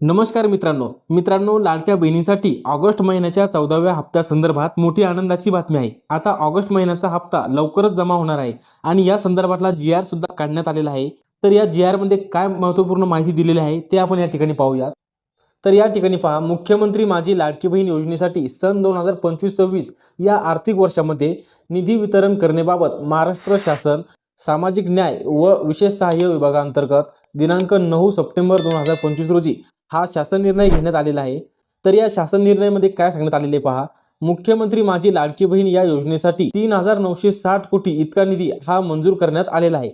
नमस्कार मित्रांनो. मित्रांनो लाडक्या बहिणीसाठी ऑगस्ट महिन्याच्या चौदाव्या हप्त्यासंदर्भात मोठी आनंदाची बातमी आहे. आता ऑगस्ट महिन्याचा हप्ता लवकरच जमा होणार आहे आणि या संदर्भातला जी आर सुद्धा काढण्यात आलेला आहे. तर या जी आरमध्ये काय महत्त्वपूर्ण माहिती दिलेली आहे ते आपण या ठिकाणी पाहूयात. तर या ठिकाणी पहा मुख्यमंत्री माझी लाडकी बहीण योजनेसाठी सन दोन हजार पंचवीस सव्वीस या आर्थिक वर्षामध्ये निधी वितरण करण्याबाबत महाराष्ट्र शासन सामाजिक न्याय व विशेष सहाय्य विभागांतर्गत दिनांक नऊ सप्टेंबर दोन हजार पंचवीस रोजी हा शासन निर्णय घेण्यात आलेला आहे. तर या शासन निर्णयामध्ये काय सांगण्यात आलेले पहा. मुख्यमंत्री माझी लाडकी बहीण या योजनेसाठी तीन हजार नऊशे साठ कोटी इतका निधी हा मंजूर करण्यात आलेला आहे.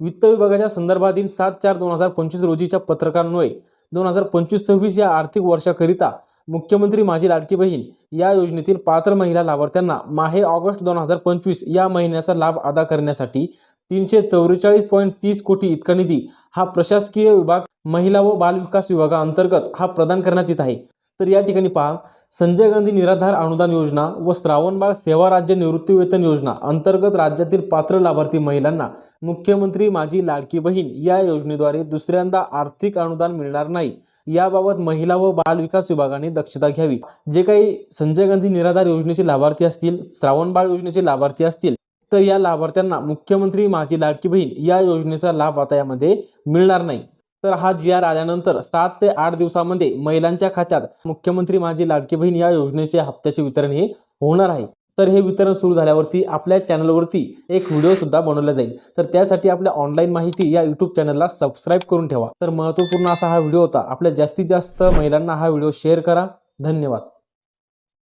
वित्त विभागाच्या संदर्भातील सात चार दोन हजार पंचवीस रोजीच्या पत्रकान्वये दोन हजार पंचवीस सव्वीस या आर्थिक वर्षाकरिता मुख्यमंत्री माझी लाडकी बहीण या योजनेतील पात्र महिला लाभार्थ्यांना माहे ऑगस्ट दोन हजार पंचवीस या महिन्याचा लाभ अदा करण्यासाठी तीनशे चौवेचाळीस पॉईंट तीस कोटी इतका निधी हा प्रशासकीय विभाग महिला व बालविकास विभागाअंतर्गत हा प्रदान करण्यात येत आहे. तर या ठिकाणी पहा संजय गांधी निराधार अनुदान योजना व श्रावणबाळ सेवा राज्य निवृत्तीवेतन योजना अंतर्गत राज्यातील पात्र लाभार्थी महिलांना मुख्यमंत्री माझी लाडकी बहीण या योजनेद्वारे दुसऱ्यांदा आर्थिक अनुदान मिळणार नाही. याबाबत महिला व बाल विकास विभागाने दक्षता घ्यावी. जे काही संजय गांधी निराधार योजनेचे लाभार्थी असतील श्रावणबाळ योजनेचे लाभार्थी असतील तर या लाभार्थ्यांना मुख्यमंत्री माझी लाडकी बहीण या योजनेचा लाभ आता यामध्ये मिळणार नाही. तर हा जी आर आल्यानंतर सात ते आठ दिवसामध्ये महिलांच्या खात्यात मुख्यमंत्री माझी लाडकी बहीण या योजनेचे हप्त्याचे वितरण हे होणार आहे. तर हे वितरण सुरू झाल्यावरती आपल्या चॅनलवरती एक व्हिडिओ सुद्धा बनवला जाईल. तर त्यासाठी आपल्या ऑनलाईन माहिती या युट्यूब चॅनलला सबस्क्राईब करून ठेवा. तर महत्त्वपूर्ण असा हा व्हिडिओ होता. आपल्या जास्तीत जास्त महिलांना हा व्हिडिओ शेअर करा. धन्यवाद.